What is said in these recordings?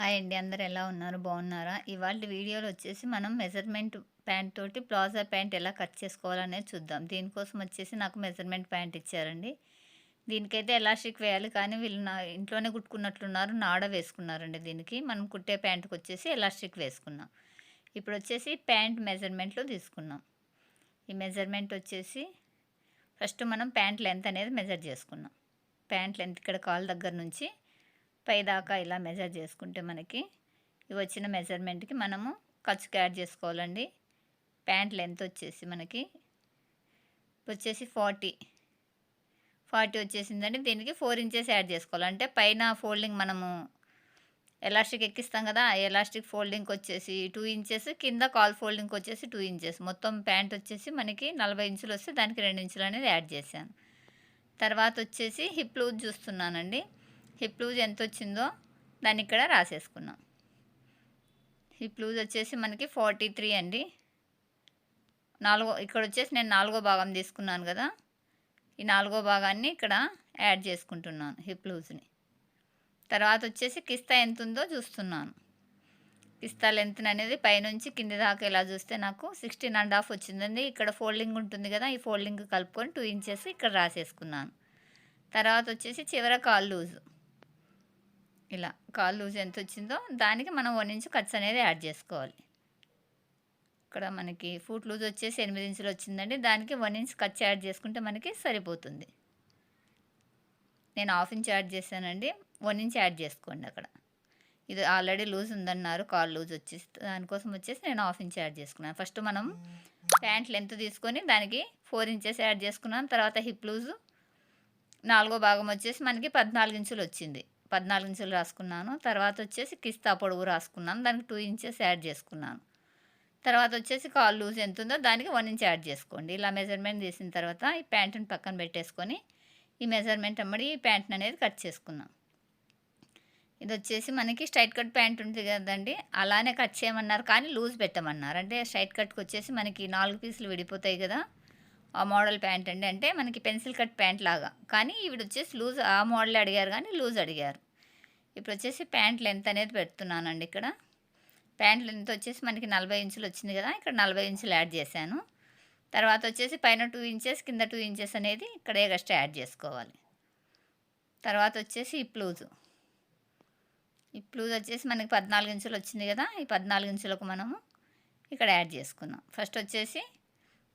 Hi అండి అందరు ఎలా ఉన్నారు? బాగున్నారా? ఇవాళ వీడియోలో వచ్చేసి మనం మెజర్మెంట్ ప్యాంట్ తోటి ప్లాజా ప్యాంట్ ఎలా కట్ చేసుకోవాలనేది చూద్దాం. దీనికోసం వచ్చేసి నాకు మెజర్మెంట్ ప్యాంట్ ఇచ్చారండి. దీనికైతే ఎలాస్టిక్ వేయాలి? కానీ వీళ్ళు నా ఇంట్లోనే కుట్టుకున్నట్లున్నారు. నాడ వేసుకున్నారండి దీనికి. మనం కుట్టే ప్యాంట్కి వచ్చేసి ఎలాస్టిక్ వేసుకున్నాం. ఇప్పుడు వచ్చేసి ప్యాంట్ మెజర్మెంట్లో తీసుకున్నాం. ఈ మెజర్మెంట్ వచ్చేసి ఫస్ట్ మనం ప్యాంట్ లెంత్ అనేది మెజర్ చేసుకున్నాం. ప్యాంట్ లెంత్ ఇక్కడ కాల్ దగ్గర నుంచి పైదాకా ఇలా మెజర్ చేసుకుంటే మనకి ఇవి వచ్చిన మెజర్మెంట్కి మనము ఖర్చుకి యాడ్ చేసుకోవాలండి. ప్యాంట్ లెంత్ వచ్చేసి మనకి వచ్చేసి ఫార్టీ ఫార్టీ వచ్చేసిందండి. దీనికి ఫోర్ ఇంచెస్ యాడ్ చేసుకోవాలి. అంటే పైన ఫోల్డింగ్ మనము ఎలాస్టిక్ ఎక్కిస్తాం కదా ఎలాస్టిక్ ఫోల్డింగ్కి వచ్చేసి టూ ఇంచెస్ కింద కాల్ ఫోల్డింగ్కి వచ్చేసి టూ ఇంచెస్ మొత్తం ప్యాంట్ వచ్చేసి మనకి నలభై ఇంచులు వస్తే దానికి రెండు ఇంచులు అనేది యాడ్ చేశాను. తర్వాత వచ్చేసి హిప్ లూజ్ చూస్తున్నానండి. హిప్ లూజ్ ఎంత వచ్చిందో దాన్ని ఇక్కడ రాసేసుకున్నాం. హిప్ లూజ్ వచ్చేసి మనకి ఫార్టీ త్రీ అండి. నాలుగో ఇక్కడ వచ్చేసి నేను నాలుగో భాగం తీసుకున్నాను కదా. ఈ నాలుగో భాగాన్ని ఇక్కడ యాడ్ చేసుకుంటున్నాను హిప్ లూజ్ని. తర్వాత వచ్చేసి కిస్తా ఎంత ఉందో చూస్తున్నాను. కిస్తా లెంత్ అనేది పైనుంచి కింది దాకా ఇలా చూస్తే నాకు సిక్స్టీన్ అండ్ హాఫ్ వచ్చిందండి. ఇక్కడ ఫోల్డింగ్ ఉంటుంది కదా ఈ ఫోల్డింగ్ కలుపుకొని టూ ఇంచెస్ ఇక్కడ రాసేసుకున్నాను. తర్వాత వచ్చేసి చివర కాల్ లూజు. ఇలా కాల్ లూజ్ ఎంత వచ్చిందో దానికి మనం వన్ ఇంచు కట్స్ అనేది యాడ్ చేసుకోవాలి. ఇక్కడ మనకి ఫూట్ లూజ్ వచ్చేసి ఎనిమిది ఇంచులు వచ్చిందండి. దానికి వన్ ఇంచ్ కట్స్ యాడ్ చేసుకుంటే మనకి సరిపోతుంది. నేను హాఫ్ ఇంచ్ యాడ్ చేశానండి. వన్ ఇంచ్ యాడ్ చేసుకోండి అక్కడ. ఇది ఆల్రెడీ లూజ్ ఉందన్నారు. కాల్ లూజ్ వచ్చేసి దానికోసం వచ్చేసి నేను హాఫ్ ఇంచ్ యాడ్ చేసుకున్నాను. ఫస్ట్ మనం ప్యాంట్ లెంత్ తీసుకొని దానికి ఫోర్ ఇంచెస్ యాడ్ చేసుకున్నాను తర్వాత హిప్ లూజు నాలుగో భాగం వచ్చేసి మనకి పద్నాలుగు ఇంచులు వచ్చింది. పద్నాలుగు ఇంచులు రాసుకున్నాను. తర్వాత వచ్చేసి కిస్తా పొడవు రాసుకున్నాను. దానికి టూ ఇంచెస్ యాడ్ చేసుకున్నాను. తర్వాత వచ్చేసి కాల్ లూజ్ ఎంత ఉందో దానికి వన్ ఇంచ్ యాడ్ చేసుకోండి. ఇలా మెజర్మెంట్ తీసిన తర్వాత ఈ ప్యాంటుని పక్కన పెట్టేసుకొని ఈ మెజర్మెంట్ అమ్మడి ఈ ప్యాంట్ని అనేది కట్ చేసుకున్నాం ఇది వచ్చేసి మనకి స్ట్రైట్ కట్ ప్యాంట్ ఉంటుంది కదండి. అలానే కట్ చేయమన్నారు కానీ లూజ్ పెట్టమన్నారు. అంటే స్ట్రైట్ కట్కి వచ్చేసి మనకి నాలుగు పీసులు విడిపోతాయి కదా. ఆ మోడల్ ప్యాంట్ అండి. అంటే మనకి పెన్సిల్ కట్ ప్యాంట్ లాగా. కానీ ఇవి వచ్చేసి లూజ్ ఆ మోడల్ అడిగారు కానీ లూజ్ అడిగారు. ఇప్పుడు వచ్చేసి ప్యాంట్ లెంత్ అనేది పెడుతున్నానండి ఇక్కడ. ప్యాంట్ లెంత్ వచ్చేసి మనకి నలభై ఇంచులు వచ్చింది కదా ఇక్కడ నలభై ఇంచులు యాడ్ చేశాను. తర్వాత వచ్చేసి పైన టూ ఇంచెస్ కింద టూ ఇంచెస్ అనేది ఇక్కడ ఎగస్ట్రా యాడ్ చేసుకోవాలి. తర్వాత వచ్చేసి ఈ ప్లూజు ఈ ప్లూజ్ వచ్చేసి మనకి పద్నాలుగు ఇంచులు వచ్చింది కదా ఈ పద్నాలుగు ఇంచులకు మనము ఇక్కడ యాడ్ చేసుకున్నాం. ఫస్ట్ వచ్చేసి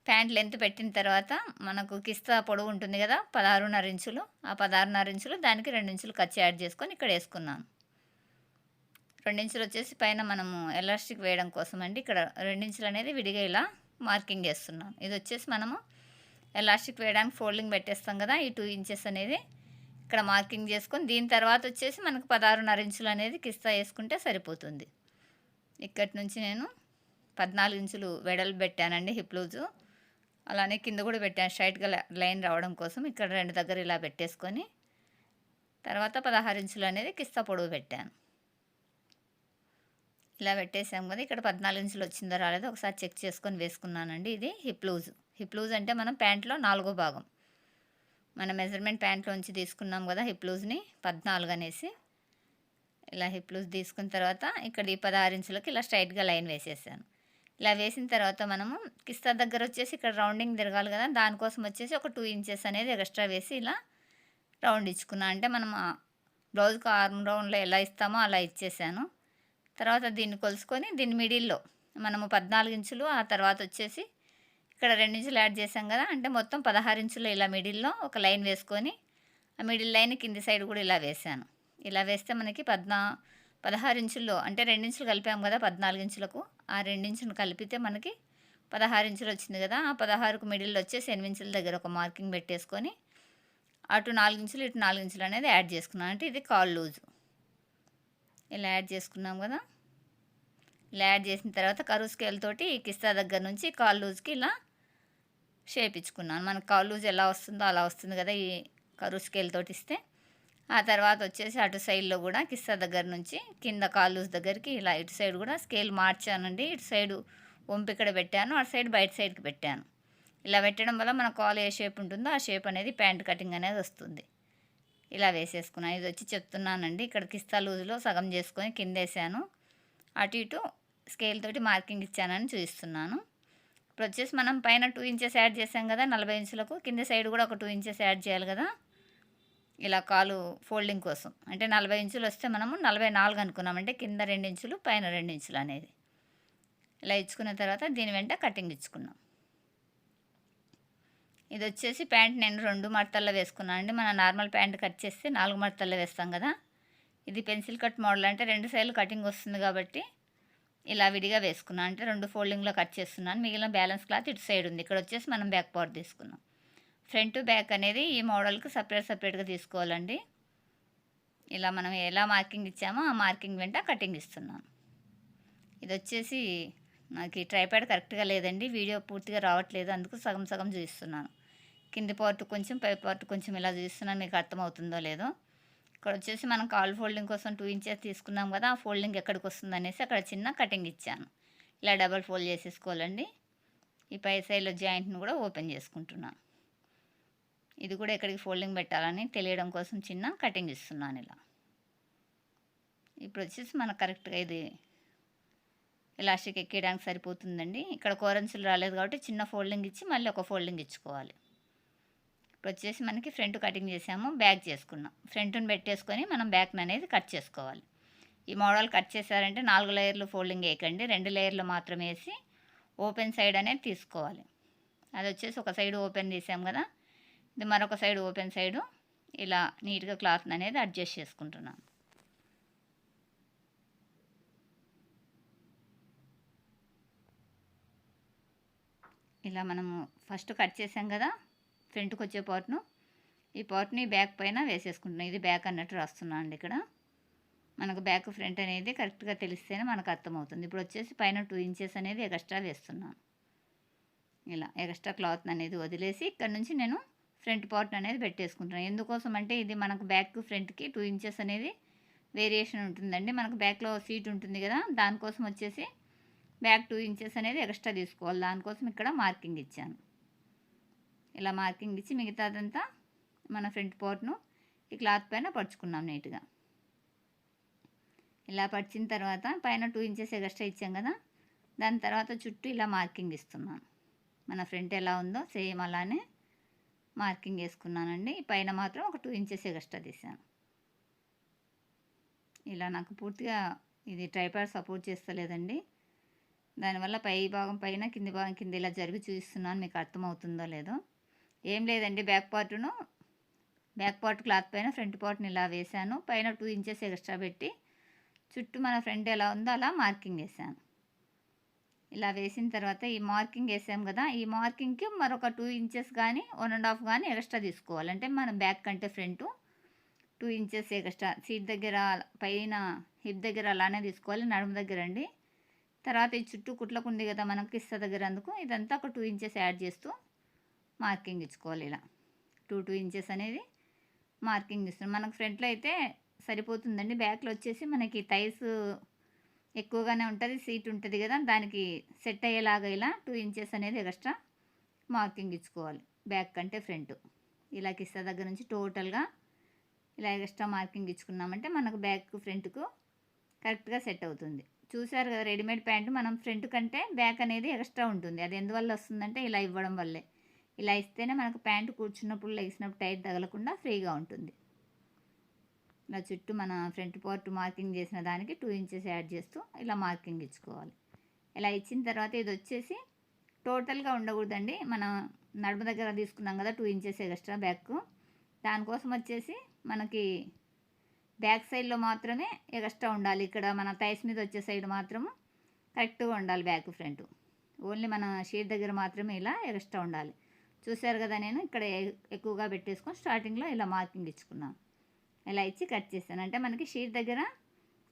ప్యాంట్ లెంత్ పెట్టిన తర్వాత మనకు కిస్తా పొడవు ఉంటుంది కదా పదహారున్నర ఇంచులు. ఆ పదహారున్నర ఇంచులు దానికి రెండు ఇంచులు ఖర్చు యాడ్ చేసుకొని ఇక్కడ వేసుకున్నాను రెండించులు వచ్చేసి పైన మనము ఎలాస్టిక్ వేయడం కోసం అండి ఇక్కడ రెండించులు అనేది విడిగా ఇలా మార్కింగ్ వేస్తున్నాను ఇది వచ్చేసి మనము ఎలాస్టిక్ వేయడానికి ఫోల్డింగ్ పెట్టేస్తాం కదా ఈ టూ ఇంచెస్ అనేది ఇక్కడ మార్కింగ్ చేసుకొని దీని తర్వాత వచ్చేసి మనకు పదహారున్నర ఇంచులు అనేది కిస్తా వేసుకుంటే సరిపోతుంది. ఇక్కడి నుంచి నేను పద్నాలుగు ఇంచులు వెడలు పెట్టానండి హిప్ లూజు. అలానే కింద కూడా పెట్టాను. స్ట్రైట్గా లైన్ రావడం కోసం ఇక్కడ రెండు దగ్గర ఇలా పెట్టేసుకొని తర్వాత పదహారు ఇంచులు అనేది కిస్తా పొడవు పెట్టాను. ఇలా పెట్టేసాం కదా ఇక్కడ పద్నాలుగు ఇంచులు వచ్చిందో రాలేదో ఒకసారి చెక్ చేసుకొని వేసుకున్నానండి ఇది హిప్ లూజ్. హిప్ లూజ్ అంటే మనం ప్యాంట్లో నాలుగో భాగం. మన మెజర్మెంట్ ప్యాంట్లోంచి తీసుకున్నాం కదా హిప్ లూజ్ని పద్నాలుగు అనేసి. ఇలా హిప్ లూజ్ తీసుకున్న తర్వాత ఇక్కడ ఈ పదహారు ఇంచులకి ఇలా స్ట్రైట్గా లైన్ వేసేసాను. ఇలా వేసిన తర్వాత మనము కిస్తా దగ్గర వచ్చేసి ఇక్కడ రౌండింగ్ తిరగాలి కదా దానికోసం వచ్చేసి ఒక టూ ఇంచెస్ అనేది ఎక్స్ట్రా వేసి ఇలా రౌండ్ ఇచ్చుకున్నా. అంటే మనం బ్లౌజ్కి ఆర్మ్ రౌండ్లో ఎలా ఇస్తామో అలా ఇచ్చేసాను. తర్వాత దీన్ని కొలుసుకొని దీని మిడిల్లో మనము పద్నాలుగు ఇంచులు ఆ తర్వాత వచ్చేసి ఇక్కడ రెండు ఇంచులు యాడ్ చేసాం కదా అంటే మొత్తం పదహారు ఇంచులు ఇలా మిడిల్లో ఒక లైన్ వేసుకొని ఆ మిడిల్ లైన్ కింది సైడ్ కూడా ఇలా వేసాను ఇలా వేస్తే మనకి పద్నా పదహారు ఇంచుల్లో అంటే రెండించులు కలిపాము కదా పద్నాలుగు ఇంచులకు. ఆ రెండించులు కలిపితే మనకి పదహారు ఇంచులు వచ్చింది కదా ఆ పదహారుకు మిడిల్లో వచ్చేసి ఎనిమిది ఇంచుల దగ్గర ఒక మార్కింగ్ పెట్టేసుకొని అటు నాలుగు ఇంచులు ఇటు నాలుగు ఇంచులు అనేది యాడ్ చేసుకున్నాను అంటే ఇది కాల్ లూజు. ఇలా యాడ్ చేసుకున్నాం కదా. ఇలా యాడ్ చేసిన తర్వాత కరువు స్కేల్ తోటి కిస్తా దగ్గర నుంచి కాల్ లూజ్కి ఇలా షేప్ ఇచ్చుకున్నాను. మనకు కాల్ లూజ్ ఎలా వస్తుందో అలా వస్తుంది కదా ఈ కరువు స్కేల్ తోటి ఇస్తే. ఆ తర్వాత వచ్చేసి అటు సైడ్లో కూడా కిస్తా దగ్గర నుంచి కింద కాలూస్ దగ్గరికి ఇలా ఇటు సైడ్ కూడా స్కేల్ మార్చానండి. ఇటు సైడు వంపు ఇక్కడ పెట్టాను అటు సైడ్ బయట సైడ్కి పెట్టాను. ఇలా పెట్టడం వల్ల మన కాల్ ఏ షేప్ ఉంటుందో ఆ షేప్ అనేది ప్యాంట్ కటింగ్ అనేది వస్తుంది. ఇలా వేసేసుకున్నాను ఇది వచ్చి చెప్తున్నానండి. ఇక్కడ కిస్తా లూజ్లో సగం చేసుకొని కింద వేసాను. అటు ఇటు స్కేల్ తోటి మార్కింగ్ ఇచ్చానని చూపిస్తున్నాను. ఇప్పుడు వచ్చేసి మనం పైన టూ ఇంచెస్ యాడ్ చేసాం కదా నలభై ఇంచులకు కింద సైడ్ కూడా ఒక టూ ఇంచెస్ యాడ్ చేయాలి కదా. ఇలా కాలు ఫోల్డింగ్ కోసం. అంటే నలభై ఇంచులు వస్తే మనము నలభై నాలుగు అనుకున్నాం. అంటే కింద రెండు ఇంచులు పైన రెండు ఇంచులు అనేది. ఇలా ఇచ్చుకున్న తర్వాత దీని వెంట కటింగ్ ఇచ్చుకున్నాం. ఇది వచ్చేసి ప్యాంట్ నేను రెండు మడతల్లో వేసుకున్నాను. అండి మన నార్మల్ ప్యాంట్ కట్ చేస్తే నాలుగు మడతల్లో వేస్తాం కదా. ఇది పెన్సిల్ కట్ మోడల్ అంటే రెండు సైడ్లు కటింగ్ వస్తుంది కాబట్టి ఇలా విడిగా వేసుకున్నాను. అంటే రెండు ఫోల్డింగ్లో కట్ చేస్తున్నాను. మిగిలిన బ్యాలెన్స్ క్లాత్ ఇటు సైడ్ ఉంది. ఇక్కడ వచ్చేసి మనం బ్యాక్ పార్ట్ తీసుకున్నాం. ఫ్రంట్ బ్యాక్ అనేది ఈ మోడల్కి సపరేట్ సపరేట్గా తీసుకోవాలండి. ఇలా మనం ఎలా మార్కింగ్ ఇచ్చామో ఆ మార్కింగ్ వెంట కటింగ్ ఇస్తున్నాను. ఇది వచ్చేసి నాకు ఈ ట్రైప్యాడ్ కరెక్ట్గా లేదండి. వీడియో పూర్తిగా రావట్లేదు. అందుకు సగం సగం చూపిస్తున్నాను కింది పార్ట్ కొంచెం పై పార్ట్ కొంచెం ఇలా చూస్తున్నాను. మీకు అర్థమవుతుందో లేదో. ఇక్కడ వచ్చేసి మనం కాల్ ఫోల్డింగ్ కోసం టూ ఇంచెస్ తీసుకున్నాం కదా ఆ ఫోల్డింగ్ ఎక్కడికి వస్తుంది అనేసి అక్కడ చిన్న కటింగ్ ఇచ్చాను. ఇలా డబల్ ఫోల్డ్ చేసేసుకోవాలండి. ఈ పై సైడ్లో జాయింట్ని కూడా ఓపెన్ చేసుకుంటున్నాను. ఇది కూడా ఎక్కడికి ఫోల్డింగ్ పెట్టాలని తెలియడం కోసం చిన్న కటింగ్ ఇస్తున్నాను ఇలా. ఇప్పుడు వచ్చేసి మనకు కరెక్ట్గా ఇది ఎలాస్టిక్ ఎక్కేయడానికి సరిపోతుందండి. ఇక్కడ కోరెన్సులు రాలేదు కాబట్టి చిన్న ఫోల్డింగ్ ఇచ్చి మళ్ళీ ఒక ఫోల్డింగ్ ఇచ్చుకోవాలి. ఇప్పుడు వచ్చేసి మనకి ఫ్రంట్ కటింగ్ చేసాము బ్యాక్ చేసుకున్నాం. ఫ్రంట్ని పెట్టేసుకొని మనం బ్యాక్ని అనేది కట్ చేసుకోవాలి. ఈ మోడల్ కట్ చేశారంటే నాలుగు లేయర్లు ఫోల్డింగ్ వేయకండి రెండు లేయర్లు మాత్రం వేసి ఓపెన్ సైడ్ అనేది తీసుకోవాలి. అది వచ్చేసి ఒక సైడ్ ఓపెన్ తీసాం కదా ఇది మరొక సైడ్ ఓపెన్ సైడు ఇలా నీట్గా క్లాత్ అనేది అడ్జస్ట్ చేసుకుంటున్నాను. ఇలా మనము ఫస్ట్ కట్ చేసాం కదా ఫ్రంట్కి వచ్చే పార్ట్ను. ఈ పార్ట్ని బ్యాక్ పైన వేసేసుకుంటున్నాం. ఇది బ్యాక్ అన్నట్టు రాస్తున్నాను అండి ఇక్కడ. మనకు బ్యాక్ ఫ్రంట్ అనేది కరెక్ట్గా తెలిస్తేనే మనకు అర్థమవుతుంది. ఇప్పుడు వచ్చేసి పైన టూ ఇంచెస్ అనేది ఎక్స్ట్రా వేస్తున్నాను. ఇలా ఎక్స్ట్రా క్లాత్ అనేది వదిలేసి ఇక్కడ నుంచి నేను ఫ్రంట్ పార్ట్ అనేది పెట్టేసుకుంటున్నాను ఎందుకోసం అంటే ఇది మనకు బ్యాక్ ఫ్రంట్కి టూ ఇంచెస్ అనేది వేరియేషన్ ఉంటుందండి. మనకు బ్యాక్లో సీట్ ఉంటుంది కదా దానికోసం వచ్చేసి బ్యాక్ టూ ఇంచెస్ అనేది ఎక్స్ట్రా తీసుకోవాలి. దానికోసం ఇక్కడ మార్కింగ్ ఇచ్చాను. ఇలా మార్కింగ్ ఇచ్చి మిగతాదంతా మన ఫ్రంట్ పార్ట్ను ఈ క్లాత్ పైన పరుచుకున్నాం నీట్గా. ఇలా పడిచిన తర్వాత పైన టూ ఇంచెస్ ఎక్స్ట్రా ఇచ్చాం కదా దాని తర్వాత చుట్టూ ఇలా మార్కింగ్ ఇస్తున్నాను. మన ఫ్రంట్ ఎలా ఉందో సేమ్ అలానే మార్కింగ్ వేసుకున్నానండి. పైన మాత్రం ఒక టూ ఇంచెస్ ఎక్స్ట్రా తీసాను ఇలా నాకు పూర్తిగా ఇది ట్రైపాడ్ సపోర్ట్ చేస్తలేదండి. దానివల్ల పై భాగం పైన కింది భాగం కింద ఇలా జరిగి చూపిస్తున్నాను మీకు అర్థమవుతుందో లేదో. ఏం లేదండి బ్యాక్ పార్ట్ను బ్యాక్ పార్ట్ క్లాత్ పైన ఫ్రంట్ పార్ట్ని ఇలా వేసాను పైన టూ ఇంచెస్ ఎక్స్ట్రా పెట్టి చుట్టూ మన ఫ్రంట్ ఎలా ఉందో అలా మార్కింగ్ వేసాను ఇలా వేసిన తర్వాత ఈ మార్కింగ్ వేసాం కదా ఈ మార్కింగ్కి మరొక టూ ఇంచెస్ కానీ వన్ అండ్ హాఫ్ కానీ ఎక్స్ట్రా తీసుకోవాలి. అంటే మనం బ్యాక్ కంటే front two inches extra. Seat దగ్గర పైన హిప్ దగ్గర అలానే తీసుకోవాలి నడుము దగ్గర అండి. తర్వాత ఈ చుట్టూ కుట్లకు ఉంది కదా మనకి కిస్స దగ్గర అందుకు ఇదంతా ఒక టూ ఇంచెస్ యాడ్ చేస్తూ మార్కింగ్ ఇచ్చుకోవాలి ఇలా. టూ టూ ఇంచెస్ అనేది మార్కింగ్ ఇస్తున్నాం. మనకు ఫ్రంట్లో అయితే సరిపోతుందండి. బ్యాక్లో వచ్చేసి మనకి థైస్ ఎక్కువగానే ఉంటుంది సీట్ ఉంటుంది కదా దానికి సెట్ అయ్యేలాగా ఇలా టూ ఇంచెస్ అనేది ఎక్స్ట్రా మార్కింగ్ ఇచ్చుకోవాలి. బ్యాక్ కంటే ఫ్రంట్ ఇలా కిస్తా దగ్గర నుంచి టోటల్గా ఇలా ఎక్స్ట్రా మార్కింగ్ ఇచ్చుకున్నామంటే మనకు బ్యాక్ ఫ్రంట్కు కరెక్ట్గా సెట్ అవుతుంది. చూసారు కదా రెడీమేడ్ ప్యాంటు మనం ఫ్రంట్ కంటే బ్యాక్ అనేది ఎక్స్ట్రా ఉంటుంది. అది ఎందువల్ల వస్తుందంటే ఇలా ఇవ్వడం వల్లే. ఇలా ఇస్తేనే మనకు ప్యాంటు కూర్చున్నప్పుడు లేసినప్పుడు టైట్ తగలకుండా ఫ్రీగా ఉంటుంది. ఇలా చుట్టూ మన ఫ్రంట్ పార్ట్ మార్కింగ్ చేసిన దానికి టూ ఇంచెస్ యాడ్ చేస్తూ ఇలా మార్కింగ్ ఇచ్చుకోవాలి. ఇలా ఇచ్చిన తర్వాత ఇది వచ్చేసి టోటల్గా ఉండకూడదండి. మన నడుము దగ్గర తీసుకున్నాం కదా టూ ఇంచెస్ ఎక్స్ట్రా బ్యాక్ దానికోసం వచ్చేసి మనకి బ్యాక్ సైడ్లో మాత్రమే ఎక్స్ట్రా ఉండాలి. ఇక్కడ మన థైస్ మీద వచ్చే సైడ్ మాత్రము కరెక్ట్గా ఉండాలి బ్యాక్ ఫ్రంట్ ఓన్లీ మన షీట్ దగ్గర మాత్రమే ఇలా ఎక్స్ట్రా ఉండాలి. చూశారు కదా నేను ఇక్కడ ఎక్కువగా పెట్టేసుకొని స్టార్టింగ్లో ఇలా మార్కింగ్ ఇచ్చుకున్నాను. ఇలా ఇచ్చి కట్ చేశాను అంటే మనకి షీట్ దగ్గర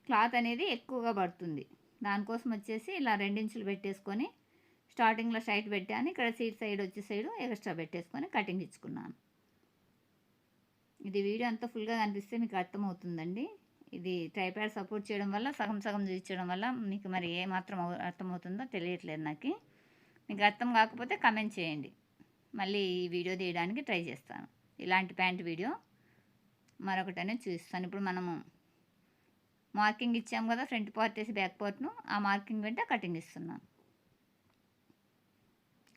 క్లాత్ అనేది ఎక్కువగా పడుతుంది. దానికోసం వచ్చేసి ఇలా రెండించులు పెట్టేసుకొని స్టార్టింగ్లో సైడ్ పెట్టాను. ఇక్కడ సీట్ సైడ్ వచ్చే సైడ్ ఎక్స్ట్రా పెట్టేసుకొని కటింగ్ ఇచ్చుకున్నాను. ఇది వీడియో అంతా ఫుల్గా కనిపిస్తే మీకు అర్థమవుతుందండి. ఇది ట్రైప్యాడ్ సపోర్ట్ చేయడం వల్ల సగం సగం చూపించడం వల్ల మీకు మరి ఏ మాత్రం అర్థమవుతుందో తెలియట్లేదు నాకు. మీకు అర్థం కాకపోతే కమెంట్ చేయండి. మళ్ళీ ఈ వీడియో తీయడానికి ట్రై చేస్తాను. ఇలాంటి ప్యాంట్ వీడియో మరొకటి అనేది చూపిస్తాను ఇప్పుడు మనము మార్కింగ్ ఇచ్చాము కదా ఫ్రంట్ పార్ట్ వేసి బ్యాక్ పార్ట్ను ఆ మార్కింగ్ వెంట కటింగ్ ఇస్తున్నాం.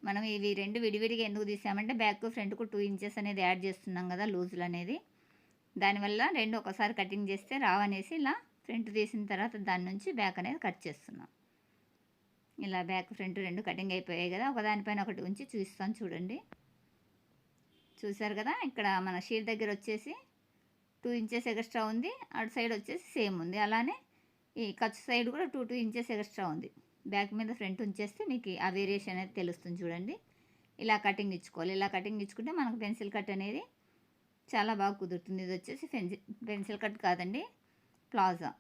మనం ఇవి రెండు విడివిడిగా ఎందుకు తీసామంటే బ్యాక్ ఫ్రంట్కు టూ ఇంచెస్ అనేది యాడ్ చేస్తున్నాం కదా లూజులు అనేది. దానివల్ల రెండు ఒకసారి కటింగ్ చేస్తే రావనేసి ఇలా ఫ్రంట్ తీసిన తర్వాత దాని నుంచి బ్యాక్ అనేది కట్ చేస్తున్నాం. ఇలా బ్యాక్ ఫ్రంట్ రెండు కటింగ్ అయిపోయాయి కదా ఒకదానిపైన ఒకటి ఉంచి చూస్తాను చూడండి. చూసారు కదా ఇక్కడ మన షీట్ దగ్గర వచ్చేసి టూ ఇంచెస్ ఎక్స్ట్రా ఉంది. అటు సైడ్ వచ్చేసి సేమ్ ఉంది. అలానే ఈ ఖర్చు సైడ్ కూడా టూ టూ ఇంచెస్ ఎక్స్ట్రా ఉంది. బ్యాక్ మీద ఫ్రంట్ ఉంచేస్తే మీకు ఆ వేరియేషన్ అనేది తెలుస్తుంది చూడండి. ఇలా కటింగ్ ఇచ్చుకోవాలి. ఇలా కటింగ్ ఇచ్చుకుంటే మనకు పెన్సిల్ కట్ అనేది చాలా బాగా కుదురుతుంది. ఇది వచ్చేసి పెన్సిల్ పెన్సిల్ కట్ కాదండి ప్లాజా.